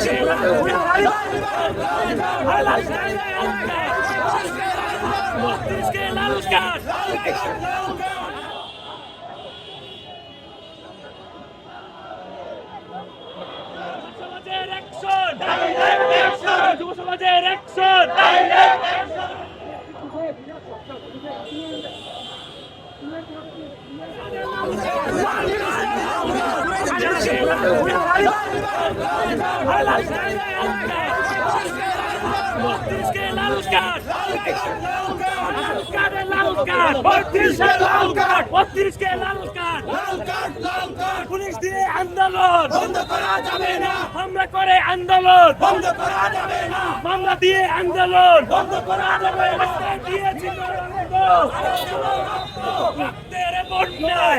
সমাজের পুলিশ দিয়ে আন্দোলন বন্ধ করা যাবে না। হামলা করে আন্দোলন বন্ধ করা যাবে না মামলা দিয়ে আন্দোলন বন্ধ করা যাবে না লাল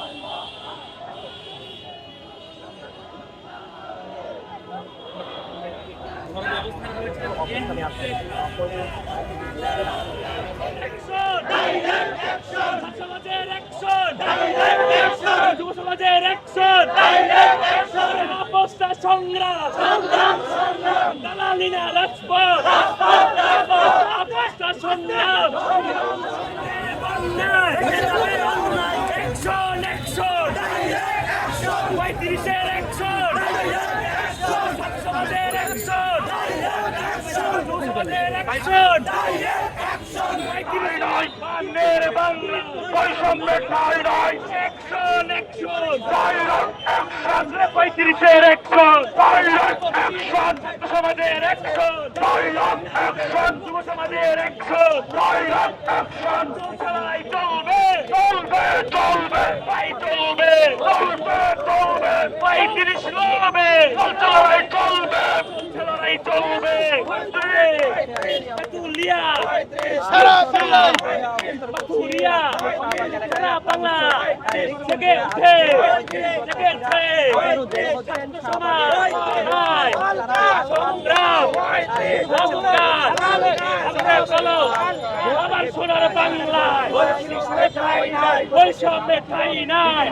সমাজের অ্যাকশন যুব সমাজের অ্যাকশন অবস্থা সংগ্রাম দালালি না রাজপথ অবস্থা সংগ্রাম অ্যাকশন অ্যাকশন পঁয়ত্রিশের পঁয়ত্রিশের অ্যাকশন সমাজের অ্যাকশন যুব সমাজের চলাই চলবে! চলবে চলবে! চলবে! চলবে চলবে! পঁয়ত্রিশ চলাই চলবে! চলাই চলবে। তুলিয়া সারা বাংলা। তুলিয়া সারা বাংলা। জেগে উঠে। জেগে উঠে। সমাজ সংগ্রাম। আমরা চলো। আবার সোনার বাংলায়। বৈষম্যে ঠাই নাই।